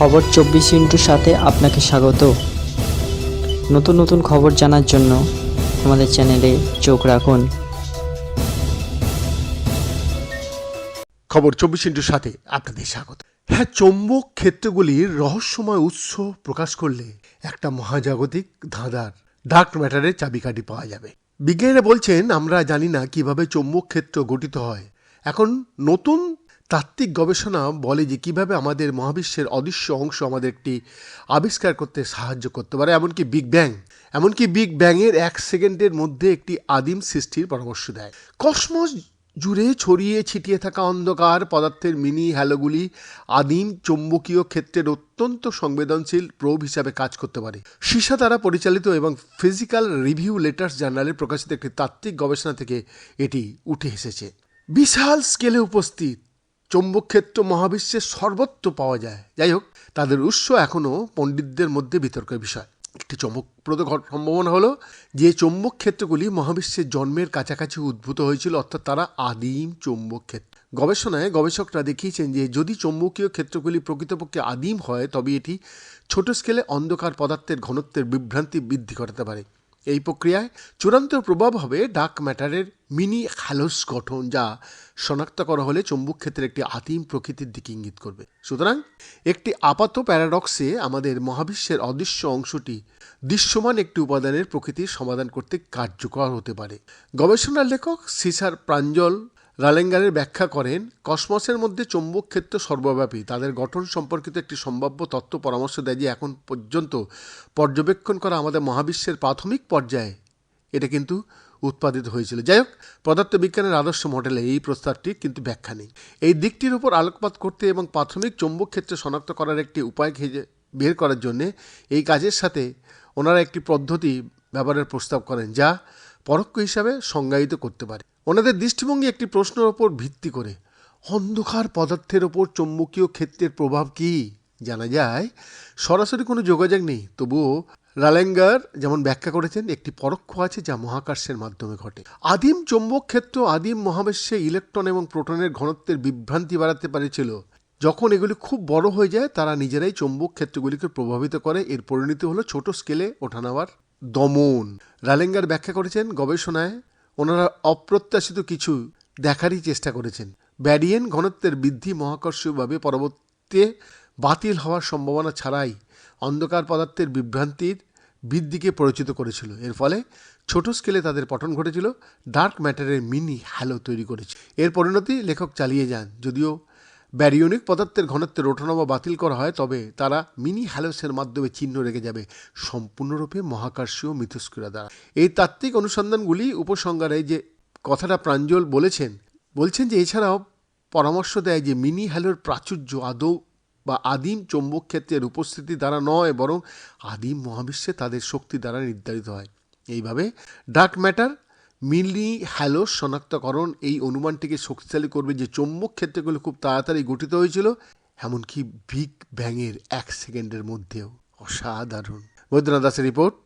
খবর চব্বিশ ইন্টুর সাথে আপনাকে স্বাগত। নতুন নতুন খবর জানার জন্য আমাদের চ্যানেলে চোখ রাখুন। খবর চব্বিশ ইন্টুর সাথে আপনাদের স্বাগত। হ্যাঁ চৌম্বক ক্ষেত্রগুলির রহস্যময় উৎস প্রকাশ করলে একটা মহাজাগতিক ধাঁধার ডার্ক ম্যাটারের চাবিকাঠি পাওয়া যাবে। বিজ্ঞানীরা বলছেন, আমরা জানি না কীভাবে চৌম্বক ক্ষেত্র গঠিত হয়। এখন নতুন তাত্ত্বিক গবেষণা বলে যে কীভাবে আমাদের মহাবিশ্বের অদৃশ্য অংশ আমাদের একটি আবিষ্কার করতে সাহায্য করতে পারে, এমনকি বিগ ব্যাং এমনকি বিগ ব্যাংয়ের এক সেকেন্ডের মধ্যে একটি আদিম সৃষ্টির পরামর্শ দেয়। কসমস জুড়ে ছড়িয়ে ছিটিয়ে থাকা অন্ধকার পদার্থের মিনি হ্যালোগুলি আদিম চৌম্বকীয় ক্ষেত্রের অত্যন্ত সংবেদনশীল প্রোব হিসাবে কাজ করতে পারে। সীসা দ্বারা পরিচালিত এবং ফিজিক্যাল রিভিউ লেটার্স জার্নালে প্রকাশিত একটি তাত্ত্বিক গবেষণা থেকে এটি উঠে এসেছে। বিশাল স্কেলে উপস্থিত চৌম্বক ক্ষেত্র মহাবিশ্বের সর্বত্র পাওয়া যায়। যাই হোক, তাদের উৎস এখনও পণ্ডিতদের মধ্যে বিতর্কের বিষয়। একটি চমকপ্রদ সম্ভাবনা হলো যে চৌম্বক ক্ষেত্রগুলি মহাবিশ্বের জন্মের কাছাকাছি উদ্ভূত হয়েছিল, অর্থাৎ তারা আদিম চৌম্বক ক্ষেত্র গবেষণায় গবেষকরা দেখিয়েছেন যে যদি চৌম্বকীয় ক্ষেত্রগুলি প্রকৃতপক্ষে আদিম হয়, তবে এটি ছোট স্কেলে অন্ধকার পদার্থের ঘনত্বের বিভ্রান্তি বৃদ্ধি ঘটাতে পারে। এই প্রক্রিয়ায় চূড়ান্ত প্রভাব হবে ডার্ক ম্যাটারের মিনি হ্যালোস গঠন, যা শনাক্ত করা হলে চৌম্বক ক্ষেত্রের একটি আতিম প্রকৃতির দিকে ইঙ্গিত করবে। সুতরাং একটি আপাত প্যারাডক্সে আমাদের মহাবিশ্বের অদৃশ্য অংশটি দৃশ্যমান একটি উপাদানের প্রকৃতির সমাধান করতে কার্যকর হতে পারে। গবেষণার লেখক সিসার প্রাঞ্জল রালেঙ্গারের ব্যাখ্যা করেন, কসমসের মধ্যে চৌম্বক ক্ষেত্র সর্বব্যাপী। তাদের গঠন সম্পর্কিত একটি সম্ভাব্য তত্ত্ব পরামর্শ দেয় যে, এখন পর্যন্ত পর্যবেক্ষণ করা আমাদের মহাবিশ্বের প্রাথমিক পর্যায়ে। এটা কিন্তু উৎপাদিত হয়েছিল। যাই হোক, পদার্থবিজ্ঞানের আদর্শ মডেলে এই প্রস্তাবটি কিন্তু ব্যাখ্যা নেই। এই দিকটির উপর আলোকপাত করতে এবং প্রাথমিক চৌম্বক ক্ষেত্র শনাক্ত করার একটি উপায় খুঁজে বের করার জন্যে এই কাজের সাথে ওনারা একটি পদ্ধতি ব্যবহারের প্রস্তাব করেন যা পরোক্ষ হিসাবে সংজ্ঞায়িত করতে পারে। ওনাদের দৃষ্টিভঙ্গি একটি প্রশ্নের ওপর ভিত্তি করে। অন্ধকার পদার্থের ওপর চৌম্বকীয় ক্ষেত্রের প্রভাব কি? জানা যায়, সরাসরি কোনো যোগাযোগ নেই। তবুও রালেঙ্গার যেমন ব্যাখ্যা করেছেন, একটি পরোক্ষ আছে যা মহাকাশের মাধ্যমে ঘটে। আদিম চৌম্বক ক্ষেত্র আদিম মহাবিশ্বে ইলেকট্রন এবং প্রোটনের ঘনত্বের বিভ্রান্তি বাড়াতে পারেছিল। যখন এগুলি খুব বড় হয়ে যায়, তারা নিজেরাই চৌম্বক ক্ষেত্রগুলিকে প্রভাবিত করে। এর পরিণতি হলো ছোট স্কেলে ওঠানাবার দমন। রালেঙ্গার ব্যাখ্যা করেছেন গবেষণায় ওনারা অপ্রত্যাশিত কিছু দেখারই চেষ্টা করেছেন। ব্যারিয়েন ঘনত্বের বৃদ্ধি মহাকর্ষীয়ভাবে পরবর্তীতে বাতিল হওয়ার সম্ভাবনা ছাড়াই অন্ধকার পদার্থের বিভ্রান্তির বৃদ্ধিকে পরিচিত করেছিল। এর ফলে ছোট স্কেলে তাদের পঠন ঘটেছিল, ডার্ক ম্যাটারের মিনি হ্যালো তৈরি করেছে। এর পরিণতি লেখক চালিয়ে যান, যদিও ব্যারিয়নিক পদার্থের ঘনত্বের ওঠানামা বাতিল করা হয়, তবে তারা মিনি হ্যালোসের মাধ্যমে চিহ্ন রেখে যাবে সম্পূর্ণরূপে মহাকাশীয় মিথস্ক্রিয়া দ্বারা এই তাত্ত্বিক অনুসন্ধানগুলি উপসংহারে যে কথাটা প্রাঞ্জল বলেছেন, বলছেন যে এছাড়াও পরামর্শ দেয় যে মিনি হ্যালোর প্রাচুর্য আদৌ বা আদিম চৌম্বক ক্ষেত্রের উপস্থিতি দ্বারা নয়, বরং আদিম মহাবিশ্বে তাদের শক্তি দ্বারা নির্ধারিত হয়। এইভাবে ডার্ক ম্যাটার মিলি হ্যালো শনাক্তকরণ, এই অনুমানটিকে শক্তিশালী করবে যে চৌম্বক ক্ষেত্রগুলো খুব তাড়াতাড়ি গঠিত হয়েছিল, এমনকি বিগ ব্যাঙের এক সেকেন্ডের মধ্যেও। অসাধারণ। বৈদ্যনাথ দাসের রিপোর্ট।